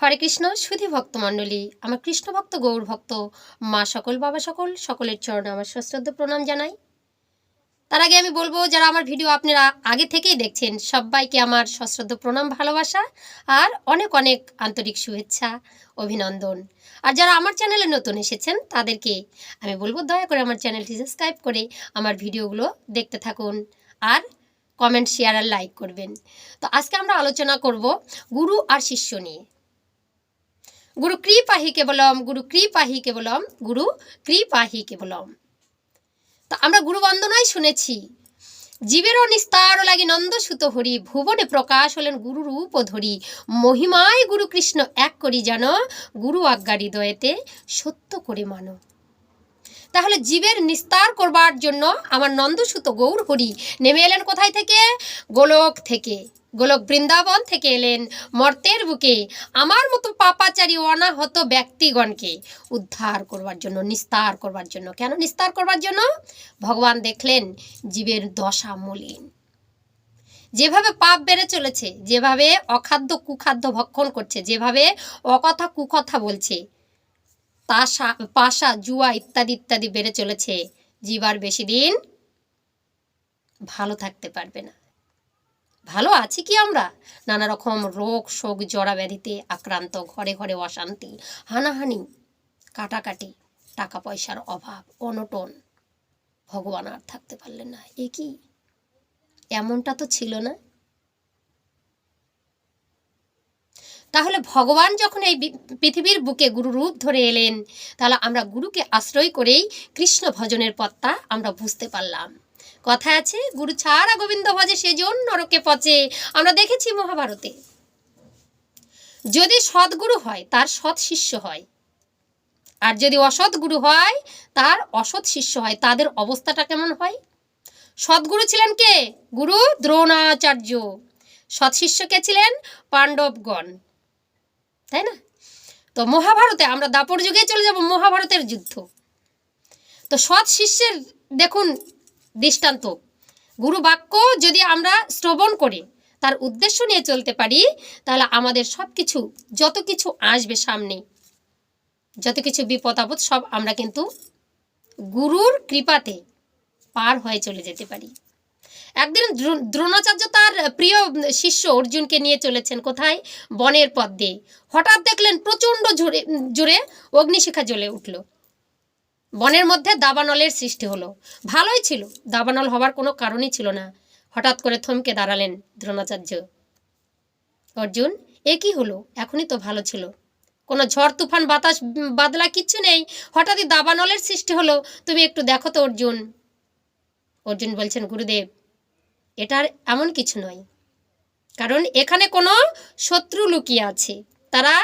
হরে কৃষ্ণ, সুধী ভক্ত মণ্ডলী আমার কৃষ্ণ ভক্ত গৌর ভক্ত, মা সকল, বাবা সকল, সকলের চরণে আমার সশ্রদ্ধ প্রণাম জানাই। তার আগে আমি বলব, যারা আমার ভিডিও আপনারা আগে থেকেই দেখছেন, সবাইকে আমার সশ্রদ্ধ প্রণাম, ভালোবাসা আর অনেক অনেক আন্তরিক শুভেচ্ছা, অভিনন্দন। আর যারা আমার চ্যানেলে নতুন এসেছেন, তাদেরকে আমি বলব, দয়া করে আমার চ্যানেলটি সাবস্ক্রাইব করে আমার ভিডিওগুলো দেখতে থাকুন আর কমেন্ট, শেয়ার আর লাইক করবেন। তো আজকে আমরা আলোচনা করব, গুরু আর শিষ্য নিয়ে। গুরু কৃপাহি কেবলম গুরু কৃপাহি কেবলম গুরু কৃপাহি কেবলম তো আমরা গুরু বন্দনাই শুনেছি জীবেরও নিস্তার লাগি নন্দসুত হরি ভুবনে প্রকাশ হলেন গুরু রূপ ধরি মহিমায় গুরু কৃষ্ণ এক করি যেন গুরু আজ্ঞা হৃদয়েতে সত্য করে মানো তাহলে জীবের নিস্তার করবার জন্য আমার নন্দসুত গৌর হরি নেমে এলেন কোথায় থেকে গোলক থেকে গোলক বৃন্দাবন থেকে এলেন মর্তের বুকে। আমার মতো পাপাচারী অনাহত ব্যক্তিগণকে উদ্ধার করবার জন্য, নিস্তার করবার জন্য। কেন নিস্তার করবার জন্য? ভগবান দেখলেন জীবের দশা মলিন। যেভাবে পাপ বেড়ে চলেছে, যেভাবে অখাদ্য কুখাদ্য ভক্ষণ করছে, যেভাবে অকথা কুকথা বলছে, তাসা, পাশা, জুয়া ইত্যাদি ইত্যাদি বেড়ে চলেছে জীবার বেশি দিন ভালো থাকতে পারবে না। ভালো আছি কি আমরা? নানা রকম রোগ, শোক জড়া ব্যাধিতে আক্রান্ত, ঘরে ঘরে অশান্তি, হানাহানি, কাটাকাটি, টাকা পয়সার অভাব, অনটন। ভগবান আর থাকতে পারলেন না। এ কি? এমনটা তো ছিল না। তাহলে ভগবান যখন এই পৃথিবীর বুকে গুরু রূপ ধরে এলেন, তাহলে আমরা গুরুকে আশ্রয় করেই কৃষ্ণ ভজনের পথটা আমরা বুঝতে পারলাম। কথা আছে, গুরু ছাড়া গোবিন্দ ভজে সেজন নরকে পচে। আমরা দেখেছি মহাভারতে। যদি সৎগুরু হয়, তার সৎ শিষ্য হয়। আর যদি অসৎ গুরু হয়, তার অসৎ শিষ্য হয়। তাদের অবস্থাটা কেমন হয়? সৎগুরু ছিলেন কে? গুরু দ্রোণাচার্য। সৎ শিষ্য কে ছিলেন? পাণ্ডবগণ। তাই না? তো মহাভারতে আমরা দাপর যুগে চলে যাব, মহাভারতের যুদ্ধ। তো সৎ শিষ্যের দেখুন দৃষ্টান্ত। গুরু বাক্য যদি আমরা শ্রবণ করে, তার উদ্দেশ্য নিয়ে চলতে পারি, তাহলে আমাদের সব কিছু যত কিছু আসবে সামনে, যত কিছু বিপদ আপদ সব আমরা কিন্তু গুরুর কৃপাতে পার হয়ে চলে যেতে পারি। একদিন দ্রো- দ্রোণাচার্য তার প্রিয় শিষ্য অর্জুনকে নিয়ে চলেছেন কোথায়? বনের পথ দিয়ে। হঠাৎ দেখলেন প্রচণ্ড জোরে জোরে অগ্নিশিখা জ্বলে উঠল। বনের মধ্যে দাবানলের সৃষ্টি হলো। ভালোই ছিল। দাবানল হওয়ার কোনো কারণই ছিল না। হঠাৎ করে থমকে দাঁড়ালেন দ্রোণাচার্য। অর্জুন, এ কি হলো? এখনই তো ভালো ছিল। কোনো ঝড়, তুফান, বাতাস বাদলা কিচ্ছু নেই। হঠাৎই দাবানলের সৃষ্টি হলো। তুমি একটু দেখো তো, অর্জুন। অর্জুন বলছেন, গুরুদেব এটার এমন কিছু নয়। কারণ এখানে কোনো শত্রু লুকিয়ে আছে। তারা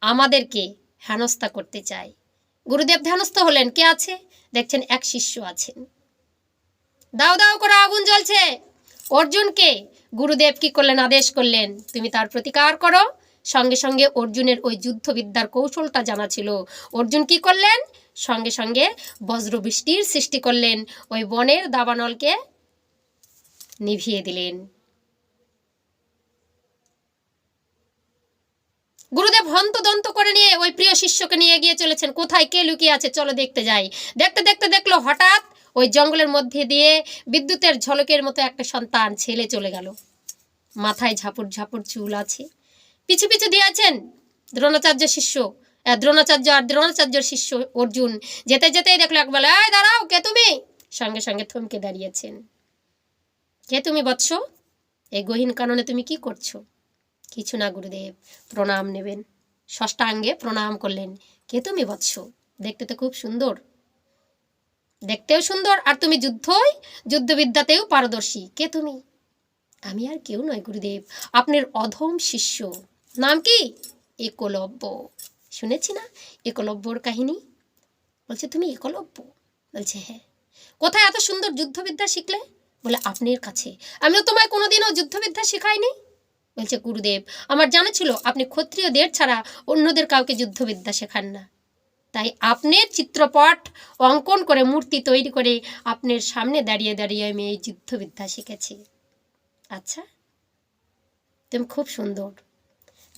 আমাদেরকে হেনস্থা করতে চায়। গুরুদেব ধ্যানস্থ হলেন। কে আছে? দেখছেন এক শিষ্য আছেন। দাও দাও করে আগুন জ্বলছে। অর্জুনকে গুরুদেব কি করলেন? আদেশ করলেন, তুমি তার প্রতিকার করো। সঙ্গে সঙ্গে অর্জুনের ওই যুদ্ধবিদ্যার কৌশলটা জানা ছিল। অর্জুন কি করলেন? সঙ্গে সঙ্গে বজ্রবৃষ্টির সৃষ্টি করলেন। ওই বনের দাবানলকে নিভিয়ে দিলেন। গুরুদেব হন্ত দন্ত করে নিয়ে ওই প্রিয় শিষ্যকে নিয়ে গিয়ে চলেছেন। কোথায় কে লুকিয়ে আছে? চলো দেখতে যাই। দেখতে দেখতে দেখল হঠাৎ ওই জঙ্গলের মধ্যে দিয়ে বিদ্যুতের ঝলকের মতো একটা সন্তান, ছেলে চলে গেল। মাথায় ঝাপুর ঝাপুর চুল আছে। পিছু পিছু দিয়ে আছেন দ্রোণাচার্য শিষ্য। দ্রোণাচার্য আর দ্রোণাচার্যর শিষ্য অর্জুন। যেতে, যেতেই দেখল একবেলা দাঁড়াও, কে তুমি? সঙ্গে সঙ্গে থমকে দাঁড়িয়েছেন কে তুমি বৎস? এই গহীন কারণে তুমি কি করছ? কিছু না, গুরুদেব, প্রণাম নেবেন। ষষ্ঠাঙ্গে প্রণাম করলেন। কে তুমি বৎস? দেখতে তো খুব সুন্দর। দেখতেও সুন্দর, আর তুমি যুদ্ধই, যুদ্ধবিদ্যাতেও পারদর্শী। কে তুমি? আমি আর কেউ নয় গুরুদেব। আপনার অধম শিষ্য। নাম কি? একলব্য। শুনেছি না? একলব্যর কাহিনী? বলছে, তুমি একলব্য? বলছে হ্যাঁ। কোথায় এত সুন্দর যুদ্ধবিদ্যা শিখলে? বলে, আপনার কাছে। আমিও তোমায় কোনোদিনও যুদ্ধবিদ্যা শেখাইনি? বলছে, গুরুদেব, আমার জানা ছিল আপনি ক্ষত্রিয়দের ছাড়া অন্যদের কাউকে যুদ্ধবিদ্যা শেখান না। তাই আপনার চিত্রপট অঙ্কন করে মূর্তি তৈরি করে আপনার সামনে দাঁড়িয়ে দাঁড়িয়ে আমি এই যুদ্ধবিদ্যা শিখেছি। আচ্ছা তুমি খুব সুন্দর।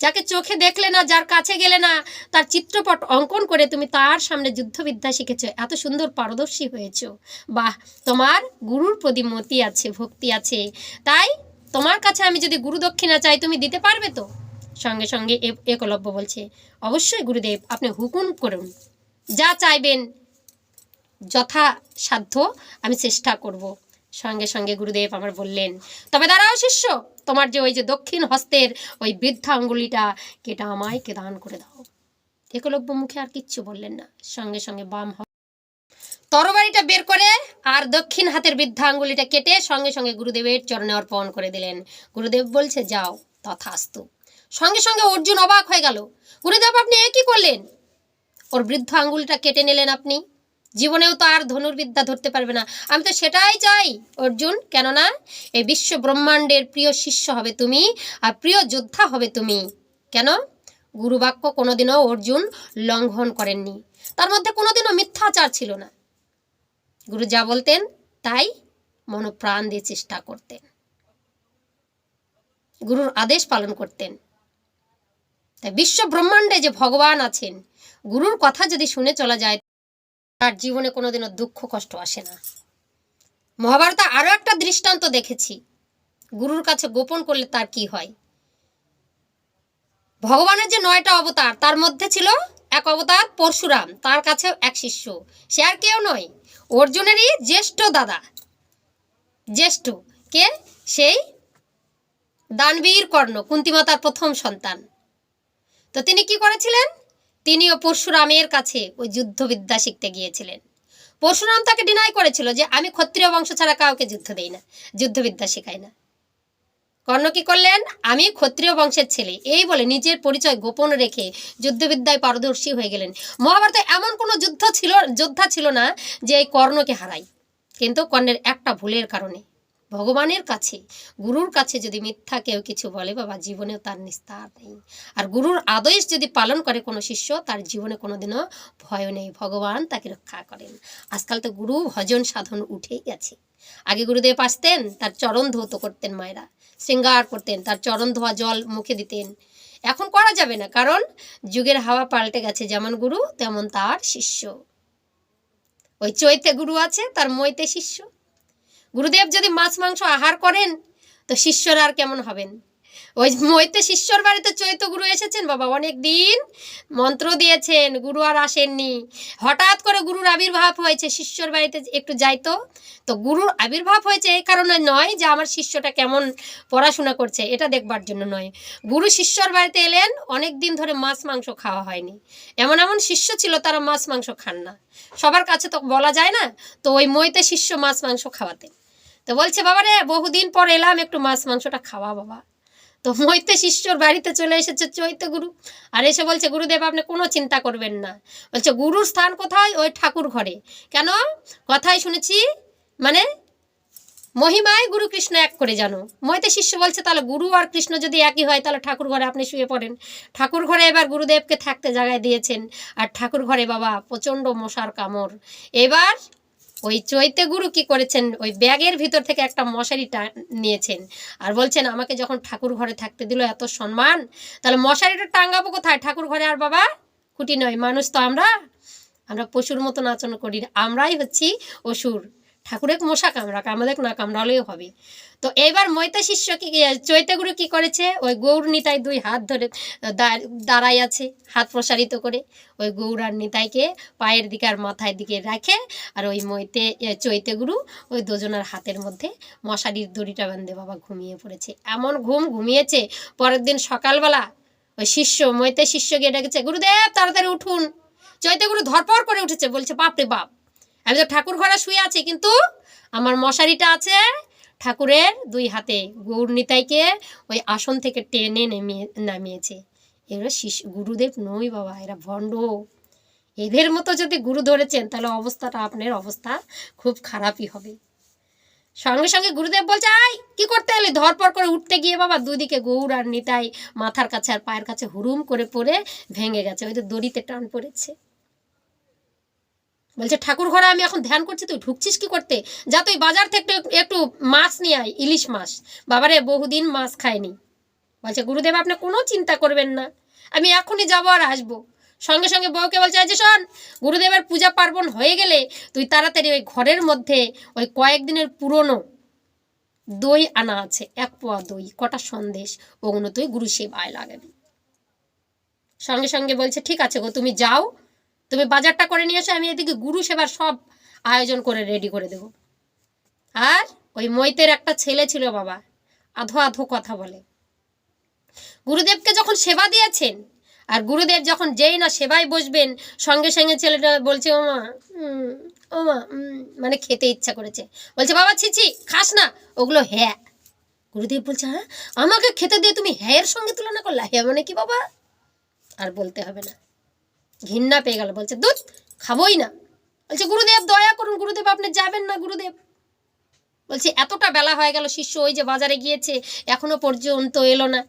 যাকে চোখে দেখলে না, যার কাছে গেলে না, তার চিত্রপট অঙ্কন করে তুমি তার সামনে যুদ্ধবিদ্যা শিখেছো। এত সুন্দর পারদর্শী হয়েছো। বাহ, তোমার গুরুর প্রতি মতি আছে, ভক্তি আছে। তাই তোমার কাছে আমি যদি গুরু দক্ষিণা চাই, তুমি দিতে পারবে তো? সঙ্গে সঙ্গে একলব্য বলছে, অবশ্যই গুরুদেব, আপনি হুকুম করুন। যা চাইবেন যথা সাধ্য আমি চেষ্টা করব। সঙ্গে সঙ্গে গুরুদেব আমার বললেন, তবে দাঁড়াও শিষ্য তোমার যে ওই যে দক্ষিণ হস্তের ওই বৃদ্ধা আঙ্গুলিটা, কেটা আমায় কে দান করে দাও। একলব্য মুখে আর কিচ্ছু বললেন না। সঙ্গে সঙ্গে বাম তরবারিটা বের করে আর দক্ষিণ হাতের বৃদ্ধা আঙ্গুলিটা কেটে সঙ্গে সঙ্গে গুরুদেবের চরণে অর্পণ করে দিলেন। গুরুদেব বলছে, যাও, তথাস্তু। সঙ্গে সঙ্গে অর্জুন অবাক হয়ে গেল। গুরুদেব, আপনি এ কি করলেন? ওর বৃদ্ধ আঙ্গুলটা কেটে নিলেন আপনি। জীবনেও তো আর ধনুর্বিদ্যা ধরতে পারবে না। আমি তো সেটাই চাই, অর্জুন। কেননা এই বিশ্ব ব্রহ্মাণ্ডের প্রিয় শিষ্য হবে তুমি আর প্রিয় যোদ্ধা হবে তুমি। কেন? গুরুবাক্য কোনোদিনও অর্জুন লঙ্ঘন করেননি। তার মধ্যে কোনোদিনও মিথ্যাচার ছিল না। গুরু যা বলতেন, তাই মনোপ্রাণ দিয়ে চেষ্টা করতেন। গুরুর আদেশ পালন করতেন। তাই বিশ্ব ব্রহ্মাণ্ডে যে ভগবান আছেন, গুরুর কথা যদি শুনে চলা যায় তার জীবনে কোনোদিনও দুঃখ, কষ্ট আসে না। মহাভারতে আরও একটা দৃষ্টান্ত দেখেছি। গুরুর কাছে গোপন করলে তার কি হয়? ভগবানের যে নয়টা অবতার, তার মধ্যে ছিল এক অবতার পরশুরাম, তার কাছে এক শিষ্য। সে আর কেউ নয়, অর্জুনেরই জ্যেষ্ঠ দাদা। জ্যেষ্ঠ, কে? সেই দানবীর কর্ণ, কুন্তিমাতার প্রথম সন্তান। তো তিনি কি করেছিলেন? তিনিও পরশুরামের কাছে ওই যুদ্ধবিদ্যা শিখতে গিয়েছিলেন। পরশুরাম তাকে ডিনাই করেছিল যে, আমি ক্ষত্রিয় বংশ ছাড়া কাউকে যুদ্ধ দেই না, যুদ্ধবিদ্যা শেখাই না। কর্ণ কি করলেন? আমি ক্ষত্রিয় বংশের ছেলে। এই বলে নিজের পরিচয় গোপন রেখে যুদ্ধবিদ্যায় পারদর্শী হয়ে গেলেন। মহাভারতে এমন কোনো যুদ্ধ ছিল, যোদ্ধা ছিল না যে এই কর্ণকে হারাই কিন্তু কর্ণের একটা ভুলের কারণে ভগবানের কাছে, গুরুর কাছে যদি মিথ্যা কেউ কিছু বলে, বাবা, জীবনেও তার নিস্তার নেই। আর গুরুর আদেশ যদি পালন করে কোনো শিষ্য, তার জীবনে কোনোদিনও ভয় নেই। ভগবান তাকে রক্ষা করেন। আজকাল তো গুরু ভজন সাধন উঠেই গেছে। আগে গুরুদেব আসতেন, তার চরণ ধৌত করতেন মায়েরা। শৃঙ্গার করতেন, তার চরণ ধোয়া জল মুখে দিতেন। এখন করা যাবে না, কারণ যুগের হাওয়া পাল্টে গেছে। যেমন গুরু, তেমন তার শিষ্য। ওই চৈতে গুরু আছে, তার মইতে শিষ্য। গুরুদেব যদি মাছ, মাংস আহার করেন, তো শিষ্যরা আর কেমন হবেন? ওই মইতে শিষ্যর বাড়িতে চৈত গুরু এসেছেন, বাবা অনেক দিন মন্ত্র দিয়েছেন, গুরু আর আসেননি। হঠাৎ করে গুরুর আবির্ভাব হয়েছে, শিষ্যর বাড়িতে একটু যাইতো তো গুরুর আবির্ভাব হয়েছে এই কারণে নয় যে আমার শিষ্যটা কেমন পড়াশোনা করছে, এটা দেখবার জন্য নয়। গুরু শিষ্যর বাড়িতে এলেন, অনেক দিন ধরে মাছ, মাংস খাওয়া হয়নি। এমন এমন শিষ্য ছিল, তারা মাছ, মাংস খান না। সবার কাছে তো বলা যায় না, তো ওই মইতে শিষ্য মাছ, মাংস খাওয়াতেন। তো বলছে বাবা রে বহুদিন পর এলাম, একটু মাছ, মাংসটা খাওয়া, বাবা। তো মৈতে শিষ্যর বাড়িতে চলে এসেছে চৈত্য গুরু। আর এসে বলছে, গুরুদেব, আপনি কোনো চিন্তা করবেন না। বলছে, গুরুর স্থান কোথায়? ওই ঠাকুর ঘরে। কেন? কথাই শুনেছি মানে মহিমায় গুরু কৃষ্ণ এক করে জানো। মইতে শিষ্য বলছে, তাহলে গুরু আর কৃষ্ণ যদি একই হয়, তাহলে ঠাকুর ঘরে আপনি শুয়ে পড়েন। ঠাকুর ঘরে এবার গুরুদেবকে থাকতে জায়গায় দিয়েছেন। আর ঠাকুর ঘরে বাবা, প্রচণ্ড মশার কামড়। এবার ওই চৈতে গুরু কি করেছেন? ওই ব্যাগের ভিতর থেকে একটা মশারি নিয়েছেন। আর বলছেন, আমাকে যখন ঠাকুর ঘরে থাকতে দিল এত সম্মান, তাহলে মশারিটা টাঙ্গাবো কোথায়? ঠাকুর ঘরে আর বাবা খুঁটি নয়। মানুষ তো আমরা আমরা পশুর মতন আচরণ করি। আমরাই হচ্ছি অসুর। ঠাকুরের মশা কামড়াক আমাদের না কামড়ালেও হবে। তো এইবার মৈতা শিষ্য কি চৈতগুরু কি করেছে? ওই গৌর নিতাই দুই হাত ধরে দাঁড়াই আছে হাত প্রসারিত করে। ওই গৌর আর নিতাইকে পায়ের দিকে আর মাথায় দিকে রাখে আর ওই মইতে এ, চৈতে গুরু ওই দুজনের হাতের মধ্যে মশারির দড়িটা বেঁধে বাবা ঘুমিয়ে পড়েছে। এমন ঘুম ঘুমিয়েছে পরের দিন সকালবেলা ওই শিষ্য মইতে শিষ্য গিয়ে ডেকেছে গুরুদেব তাড়াতাড়ি উঠুন। চৈতে গুরু ধরপড় করে উঠেছে বলছে বাপরে বাপ আমি তো ঠাকুর ঘরে শুয়ে আছি, কিন্তু আমার মশারিটা আছে ঠাকুরের দুই হাতে। গৌর নিতাইকে ওই আসন থেকে টেনে নেমিয়ে, নামিয়েছে। এরা শিশু, গুরুদেব নই বাবা, এরা ভণ্ড। এদের মতো যদি গুরু ধরেছেন, তাহলে অবস্থাটা আপনার অবস্থা খুব খারাপই হবে। সঙ্গে সঙ্গে গুরুদেব বলছে আই কি করতে এলি? ধরপর করে উঠতে গিয়ে বাবা দুদিকে গৌর আর নিতাই মাথার কাছে আর পায়ের কাছে হুরুম করে পড়ে ভেঙে গেছে। ওই তো দড়িতে টান পড়েছে। বলছে, ঠাকুর ঘরে আমি এখন ধ্যান করছি, তুই ঢুকছিস কি করতে? যা তুই বাজার থেকে একটু মাছ নিয়ে আয়, ইলিশ মাছ। বাবারে, বহুদিন মাছ খায়নি বলছে, গুরুদেব, আপনি কোনো চিন্তা করবেন না। আমি এখনই যাব আর আসব। সঙ্গে সঙ্গে বউকে বলছে যে শোন, গুরুদেবের পূজা পার্বণ হয়ে গেলে তুই তাড়াতাড়ি ওই ঘরের মধ্যে ওই কয়েকদিনের পুরনো দই আনা আছে, এক পোয়া দই, কটা সন্দেশ, ওগুলো তুই গুরু সেবায় লাগাবি। সঙ্গে সঙ্গে বলছে, ঠিক আছে গো, তুমি যাও তুমি বাজারটা করে নিয়ে এসো, আমি এদিকে গুরু সেবার সব আয়োজন করে রেডি করে দেবো। আর ওই মৈতের একটা ছেলে ছিল বাবা, আধো আধো কথা বলে। গুরুদেবকে যখন সেবা দিয়েছেন, আর গুরুদেব যখন যেই না সেবায় বসবেন, সঙ্গে সঙ্গে ছেলেটা বলছে, ওমা ওমা মানে খেতে ইচ্ছা করেছে। বলছে, বাবা ছিছি খাস না, ওগুলো হ্যাঁ। গুরুদেব বলছে হ্যাঁ আমাকে খেতে দিয়ে তুমি হ্যাঁয়ের সঙ্গে তুলনা করলা? হ্যাঁ মানে কি বাবা? আর বলতে হবে না। ঘৃণা পেয়ে গেল। বলছে, দুধ খাবোই না। বলছে, গুরুদেব, দয়া করুন, গুরুদেব, আপনি যাবেন না, গুরুদেব। বলছে, এতটা বেলা হয়ে গেল, শিষ্য ওই যে বাজারে গিয়েছে, এখনও পর্যন্ত এলো না।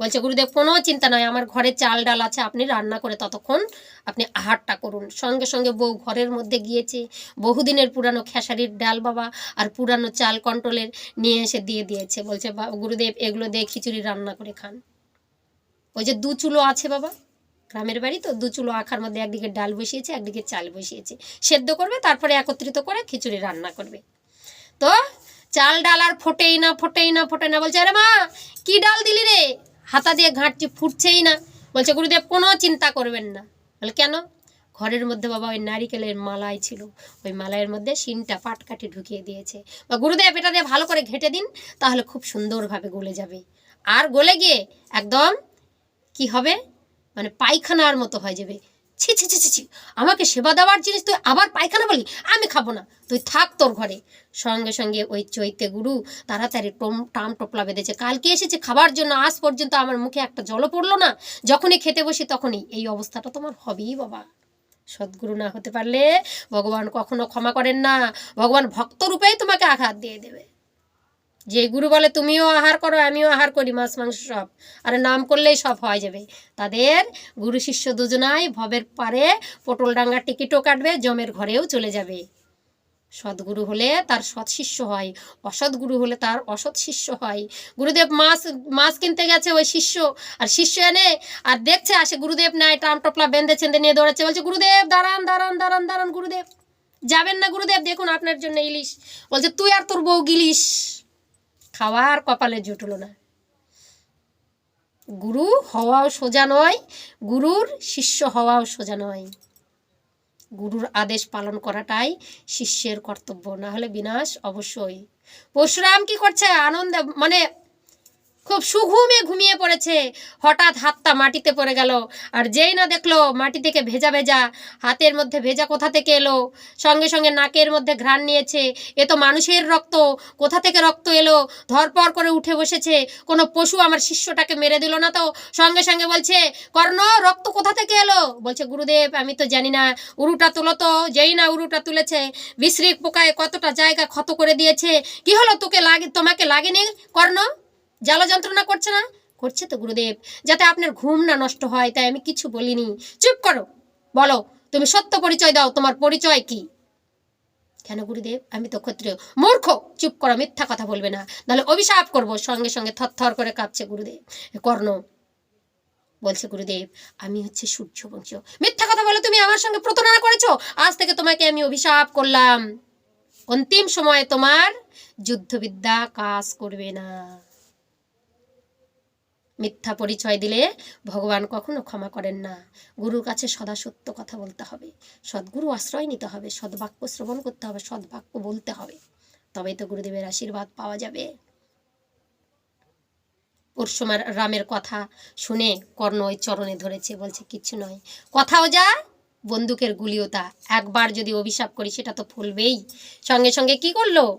বলছে, গুরুদেব, কোনো চিন্তা নয়, আমার ঘরে চাল ডাল আছে, আপনি রান্না করে ততক্ষণ আপনি আহারটা করুন। সঙ্গে সঙ্গে বউ ঘরের মধ্যে গিয়েছে, বহুদিনের পুরানো খেসারির ডাল বাবা আর পুরানো চাল কন্ট্রোলের নিয়ে এসে দিয়ে দিয়েছে। বলছে, "বা- গুরুদেব, এগুলো দিয়ে খিচুড়ি রান্না করে খান। ওই যে দু চুলো আছে বাবা। গ্রামের বাড়ি তো দু চুলো আখার মধ্যে একদিকে ডাল বসিয়েছে, একদিকে চাল বসিয়েছে। সেদ্ধ করবে, তারপরে একত্রিত করে খিচুড়ি রান্না করবে। তো চাল, ডাল আর ফোটেই না ফোটেই না, ফোটে না। বলছে, আরে মা, কি ডাল দিলি রে? হাতা দিয়ে ঘাঁটছি ফুটছেই না। বলছে, গুরুদেব, কোনো চিন্তা করবেন না। বলে, কেন? ঘরের মধ্যে বাবা ওই নারিকেলের মালাই ছিল। ওই মালাইয়ের মধ্যে শিনটা পাটকাঠি ঢুকিয়ে দিয়েছে। বা, গুরুদেব, এটা দিয়ে ভালো করে ঘেঁটে দিন, তাহলে খুব সুন্দরভাবে গলে যাবে। আর গলে গিয়ে একদম কি হবে? মানে পায়খানার মতো হয়ে যাবে। ছি ছি ছি ছি আমাকে সেবা দেওয়ার জিনিস তুই আবার পায়খানা বলি আমি খাব না। তুই থাক তোর ঘরে। সঙ্গে সঙ্গে ওই চৈতে গুরু তাড়াতাড়ি টম, টাম টোপলা বেঁধেছে। কালকে এসেছে খাবার জন্য, আজ পর্যন্ত আমার মুখে একটা জলও পড়ল না। যখনই খেতে বসি তখনই। এই অবস্থাটা তোমার হবেই বাবা। সদ্গুরু না হতে পারলে ভগবান কখনো ক্ষমা করেন না। ভগবান ভক্ত রূপেই তোমাকে আঘাত দিয়ে দেবে। যে গুরু বলে, তুমিও আহার করো, আমিও আহার করি, মাছ, মাংস সব। আরে নাম করলেই সব হয়ে যাবে। তাদের গুরু শিষ্য দুজনাই ভবের পারে পটল ডাঙ্গার টিকিটও কাটবে, জমের ঘরেও চলে যাবে। সদ্গুরু হলে তার সৎ শিষ্য হয় অসৎগুরু হলে তার অসৎ শিষ্য হয়। গুরুদেব মাছ মাছ কিনতে গেছে ওই শিষ্য, আর শিষ্য এনে, আর দেখছে আসে গুরুদেব নাই টাম টপলা বেঁধে চেঁধে নিয়ে দৌড়াচ্ছে, বলছে, গুরুদেব, দাঁড়ান দাঁড়ান দাঁড়ান দাঁড়ান, গুরুদেব, যাবেন না গুরুদেব, দেখুন আপনার জন্য ইলিশ। বলছে, তুই আর তোর বউ খাওয়ার কপালে জুটল না। গুরু হওয়াও সোজা নয়, গুরুর শিষ্য হওয়াও সোজা নয়। গুরুর আদেশ পালন করাটাই শিষ্যের কর্তব্য, না হলে বিনাশ অবশ্যই। পরশুরাম কি করছে? আনন্দে মানে খুব সুঘুমে ঘুমিয়ে পড়েছে। হঠাৎ হাতটা মাটিতে পড়ে গেল। আর যেই না দেখল, মাটি থেকে ভেজা ভেজা, হাতের মধ্যে ভেজা কোথা থেকে এলো? সঙ্গে সঙ্গে নাকের মধ্যে ঘ্রাণ নিয়েছে। এ তো মানুষের রক্ত। কোথা থেকে রক্ত এলো? ধরপর করে উঠে বসেছে। কোনো পশু আমার শিষ্যটাকে মেরে দিল না তো? সঙ্গে সঙ্গে বলছে, কর্ণ, রক্ত কোথা থেকে এলো? বলছে, গুরুদেব, আমি তো জানি না। উরুটা তুলো তো। যেই না উরুটা তুলেছে বিশ্রিক পোকায় কতটা জায়গা ক্ষত করে দিয়েছে। কি হলো তোকে লাগে, তোমাকে লাগেনি, কর্ণ? জ্বালা যন্ত্রণা করছে না? করছে তো গুরুদেব। যাতে আপনার ঘুম না নষ্ট হয়, তাই আমি কিছু বলিনি। চুপ করো। বলো, তুমি সত্য পরিচয় দাও, তোমার পরিচয় কি? কেন গুরুদেব? আমি তো ক্ষত্রিয়। মূর্খ! চুপ করো, মিথ্যা কথা বলবে না। নাহলে অভিশাপ করব, সঙ্গে সঙ্গে থরথর করে কাঁপছে গুরুদেব। কর্ণ, বলছে গুরুদেব, আমি হচ্ছে সূর্যবংশ। মিথ্যা কথা বলে, তুমি আমার সঙ্গে প্রতারণা করেছ? আজ থেকে তোমাকে আমি অভিশাপ করলাম। অন্তিম সময়ে তোমার যুদ্ধবিদ্যা কাজ করবে না। মিথ্যা পরিচয় দিলে ভগবান কখনো ক্ষমা করেন না। গুরুর কাছে সদা সত্য কথা বলতে হবে। সদ্গুরু আশ্রয় নিতে হবে, সদ্বাক্য শ্রবণ করতে হবে, সদ্বাক্য বলতে হবে। তবেই তো গুরুদেবের আশীর্বাদ পাওয়া যাবে। পরশুমার রামের কথা শুনে কর্ণ ওই চরণে ধরেছে, বলছে, কিচ্ছু নয়। কথাও যা, বন্দুকের গুলিও তা। একবার যদি অভিশাপ করি, সেটা তো ফলবেই। সঙ্গে সঙ্গে কি করল?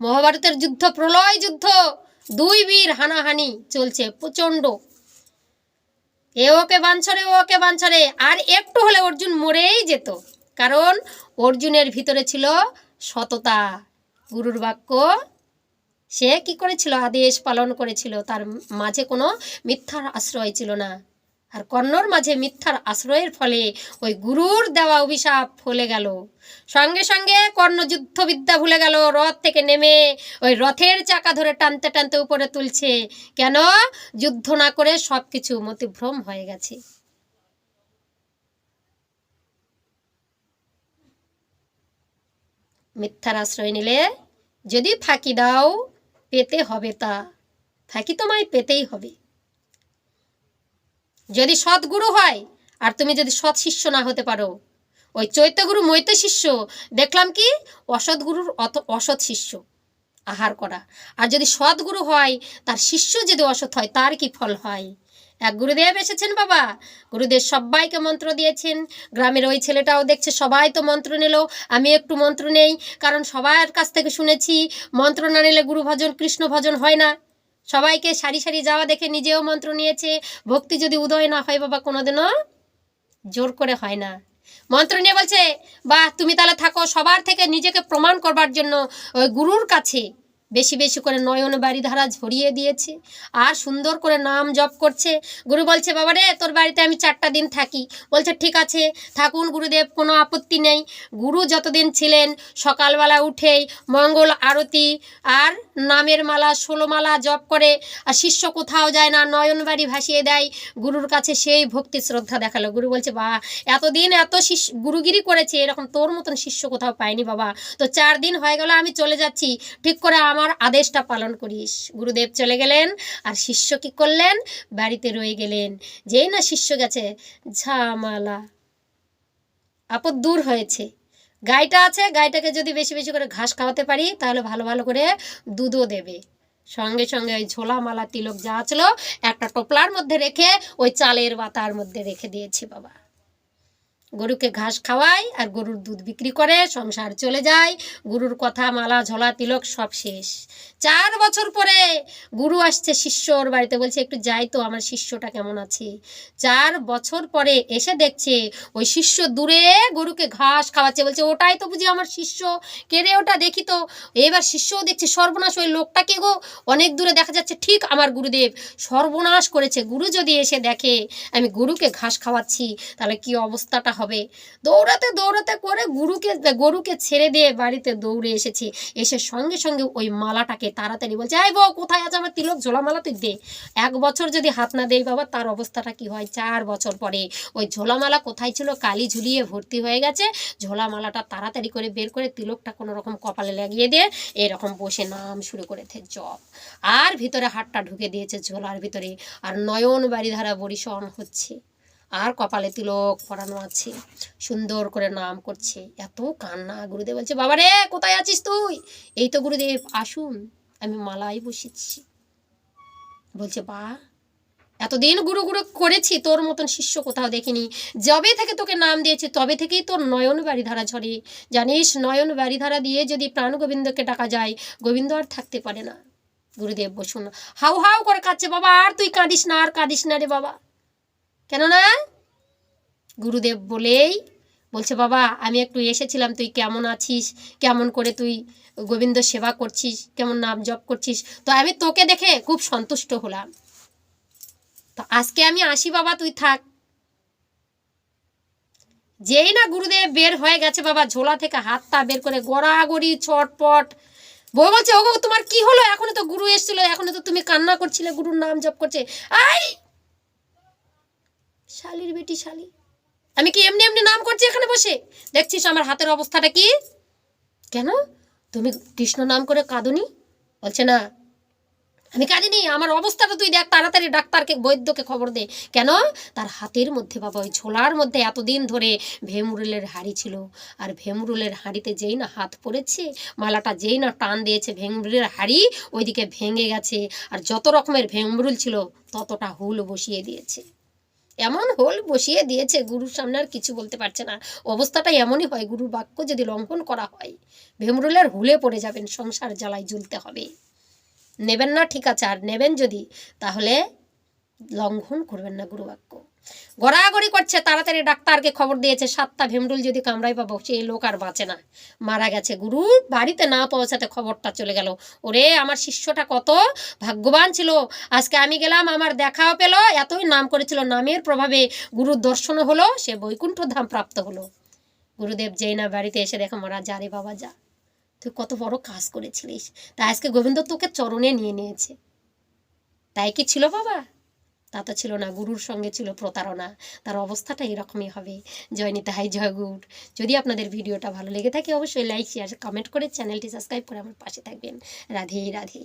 মহাভারতের যুদ্ধ, প্রলয় যুদ্ধ দুই বীর হানাহানি চলছে প্রচণ্ড। এ ওকে বাঞ্ছরে ও ওকে বাঞ্ছরে আর একটু হলে অর্জুন মরেই যেত। কারণ অর্জুনের ভিতরে ছিল সততা। গুরুর বাক্য, সে কি করেছিল? আদেশ পালন করেছিল। তার মাঝে কোনো মিথ্যার আশ্রয় ছিল না। আর কর্ণর মাঝে মিথ্যার আশ্রয়ের ফলে ওই গুরুর দেওয়া অভিশাপ ফলে গেল। সঙ্গে সঙ্গে কর্ণ যুদ্ধবিদ্যা ভুলে গেল, রথ থেকে নেমে ওই রথের চাকা ধরে টানতে টানতে উপরে তুলছে। কেন? যুদ্ধ না করে সব কিছু মতিভ্রম হয়ে গেছে। মিথ্যার আশ্রয় নিলে যদি ফাঁকি দাও, পেতে হবে তা। ফাঁকি তোমায় পেতেই হবে। যদি সৎগুরু হয়, আর তুমি যদি সৎ শিষ্য না হতে পারো। ওই চৈত্যগুরু মৈত শিষ্য, দেখলাম কি? অসৎগুরুর অত অসৎ শিষ্য আহার করা। আর যদি সৎগুরু হয়, তার শিষ্য যদি অসৎ হয়, তার কি ফল হয়? এক গুরুদেব এসেছেন বাবা। গুরুদেব সবাইকে মন্ত্র দিয়েছেন। গ্রামের ওই ছেলেটাও দেখছে, সবাই তো মন্ত্র নিল। আমি একটু মন্ত্র নেই, কারণ সবার কাছ থেকে শুনেছি, মন্ত্র না নিলে গুরু ভজন কৃষ্ণ ভজন হয় না। সবাইকে সারি সারি যাওয়া দেখে নিজেও মন্ত্র নিয়েছে, ভক্তি যদি উদয় না হয় বাবা কোনোদিনও জোর করে হয় না। মন্ত্র নিয়ে বলছে বা তুমি তাহলে থাকো সবার থেকে নিজেকে প্রমাণ করবার জন্য, ওই গুরুর কাছে। বেশি বেশি করে নয়ন বাড়িধারা ঝরিয়ে দিয়েছে। আর সুন্দর করে নাম জপ করছে। গুরু বলছে, বাবা রে, তোর বাড়িতে আমি চারটা দিন থাকি। বলছে, ঠিক আছে, থাকুন, গুরুদেব, কোনো আপত্তি নেই। গুরু যতদিন ছিলেন, সকালবেলা উঠেই মঙ্গল আরতি আর নামের মালা, ষোলো মালা জপ করে। আর শিষ্য কোথাও যায় না, নয়ন বাড়ি ভাসিয়ে দেয়। গুরুর কাছে সেই ভক্তি শ্রদ্ধা দেখাল। গুরু বলছে বা এতদিন এত শিষ্য, গুরুগিরি করেছে, এরকম তোর মতন শিষ্য কোথাও পায়নি বাবা। তো চার দিন হয়ে গেল, আমি চলে যাচ্ছি। ঠিক করে আমার আদেশটা পালন করিস। গুরুদেব চলে গেলেন আর শিষ্য কি করলেন? বাড়িতে রয়ে গেলেন। যেই না শিষ্য গেছে, ঝামালা। আপদ দূর হয়েছে। গাইটা আছে, গাইটাকে যদি বেশি বেশি করে ঘাস খাওয়াতে পারি, তাহলে ভালো ভালো করে দুধও দেবে। সঙ্গে সঙ্গে ওই ঝোলা মালা তিলক যা ছিল, একটা টোপলার মধ্যে রেখে ওই চালের বাতার মধ্যে রেখে দিয়েছি বাবা। গরুকে ঘাস খাওয়ায় আর গরুর দুধ বিক্রি করে, সংসার চলে যায়। গুরুর কথা, মালা, ঝোলা, তিলক সব শেষ। চার বছর পরে গুরু আসছে শিষ্যর বাড়িতে, বলছে, একটু যাই তো, আমার শিষ্যটা কেমন আছে? চার বছর পরে এসে দেখছে, ওই শিষ্য দূরে গরুকে ঘাস খাওয়াচ্ছে। বলছে, ওটাই তো বুঝি আমার শিষ্য। কেড়ে ওটা? দেখি তো। এবার শিষ্যও দেখছে, সর্বনাশ, ওই লোকটাকে গো? অনেক দূরে দেখা যাচ্ছে, ঠিক আমার গুরুদেব সর্বনাশ করেছে। গুরু যদি এসে দেখে, আমি গুরুকে ঘাস খাওয়াচ্ছি, তাহলে কি অবস্থাটা হবে। দৌড়াতে দৌড়াতে করে গুরুকে, গরুকে ছেড়ে দিয়ে বাড়িতে দৌড়ে এসেছে। এসে সঙ্গে সঙ্গে ওই মালাটাকে তাড়াতাড়ি বলছে আই বউ, কোথায় আছে আমার তিলক? ঝোলা মালা তুই দে। এক বছর যদি হাত না দেই বাবা, তার অবস্থাটা কি হয়? চার বছর পরে ওই ঝোলামালা কোথায় ছিল? কালি ঝুলিয়ে ভর্তি হয়ে গেছে। ঝোলামালাটা তাড়াতাড়ি করে বের করে তিলকটা কোনো রকম কপালে লাগিয়ে দিয়ে এরকম বসে নাম শুরু করেছে, জপ। আর ভিতরে হাতটা ঢুকে দিয়েছে ঝোলার ভিতরে। আর নয়ন বাড়িধারা বরিশন হচ্ছে। আর কপালে তিলক পরানো আছে। সুন্দর করে নাম করছে। এত কান্না, গুরুদেব বলছে বাবা রে কোথায় আছিস তুই? এই তো গুরুদেব, আসুন, আমি মালাই বসেছি। বলছে, বা, এতদিন গুরু গুরু করেছি, তোর মতন শিষ্য কোথাও দেখিনি। যবে থেকে তোকে নাম দিয়েছে, তবে থেকেই তোর নয়ন বাড়িধারা ঝরে। জানিস, নয়ন বাড়িধারা দিয়ে যদি প্রাণ গোবিন্দকে ডাকা যায়, গোবিন্দ আর থাকতে পারে না। গুরুদেব বসুন, হাউ হাউ করে কাঁদছে বাবা, আর তুই কাঁদিস না, আর কাঁদিস না রে বাবা। কেননা গুরুদেব বলেই, বলছে, বাবা, আমি একটু এসেছিলাম, তুই কেমন আছিস? কেমন করে তুই গোবিন্দ সেবা করছিস? কেমন নাম জপ করছিস? তো আমি তোকে দেখে খুব সন্তুষ্ট হলাম। তো আজকে আমি আসি, বাবা, তুই থাক। যেই না গুরুদেব বের হয়ে গেছে, বাবা, ঝোলা থেকে হাতটা বের করে গড়াগড়ি, ছটপট। বউ বলছে, ওগো, তোমার কি হলো? এখনও তো গুরু এসেছিল, এখনও তো তুমি কান্না করছিলে, গুরুর নাম জপ করছে। আই! শালির বেটি শালি। আমি কি এমনি এমনি নাম করছি এখানে বসে? দেখছিস আমার হাতের অবস্থাটা কি? কেন? তুমি কৃষ্ণ নাম করে কাঁদুনি? বলছে না। আমি কাঁদিনি, আমার অবস্থাটা তুই দেখ, তাড়াতাড়ি ডাক্তারকে, বৈদ্যকে খবর দে। কেন? তার হাতের মধ্যে, বাবা, ওই ঝোলার মধ্যে এতদিন ধরে ভেমরুলের হাঁড়ি ছিল। আর ভেমরুলের হাঁড়িতে যেই না হাত পড়েছে, মালাটা যেই না টান দিয়েছে, ভেমরুলের হাঁড়ি ওইদিকে ভেঙে গেছে। আর যত রকমের ভেমরুল ছিল, ততটা হুল বসিয়ে দিয়েছে। এমন হোল বসিয়ে দিয়েছে, গুরুর সামনে আর কিছু বলতে পারছে না। অবস্থাটা এমনই হয়, গুরুর বাক্য যদি লঙ্ঘন করা হয়, ভেমরুলের হুলে পড়ে যাবেন, সংসার জ্বালায় জ্বলতে হবে। নেবেন না, ঠিক আছে, আর নেবেন যদি, তাহলে লঙ্ঘন করবেন না গুরু বাক্য গড়াগড়ি করছে, তাড়াতাড়ি ডাক্তারকে খবর দিয়েছে, সাতটা ভেমরুল যদি কামড়াই পাবো সেই লোক আর বাঁচে না। মারা গেছে গুরু, বাড়িতে না পৌঁছাতে খবরটা চলে গেল। ওরে, আমার শিষ্যটা কত ভাগ্যবান ছিল। আজকে আমি গেলাম, আমার দেখাও পেল, এতই নাম করেছিল, নামের প্রভাবে গুরুর দর্শনও হলো, সে বৈকুণ্ঠ ধাম প্রাপ্ত হলো। গুরুদেব যেই না বাড়িতে এসে দেখো, মারা যা রে বাবা, যা। তুই কত বড় কাজ করেছিলিস। তাই আজকে গোবিন্দ তোকে চরণে নিয়ে নিয়েছে। তাই কি ছিল বাবা? তা তো ছিল না, গুরুর সঙ্গে ছিল প্রতারণা। তার অবস্থাটা এরকমই হবে। জয় হাই জয় গুড। যদি আপনাদের ভিডিওটা ভালো লেগে থাকে, অবশ্যই লাইক শেয়ার কমেন্ট করে চ্যানেলটি সাবস্ক্রাইব করে আমার পাশে থাকবেন। রাধে রাধে।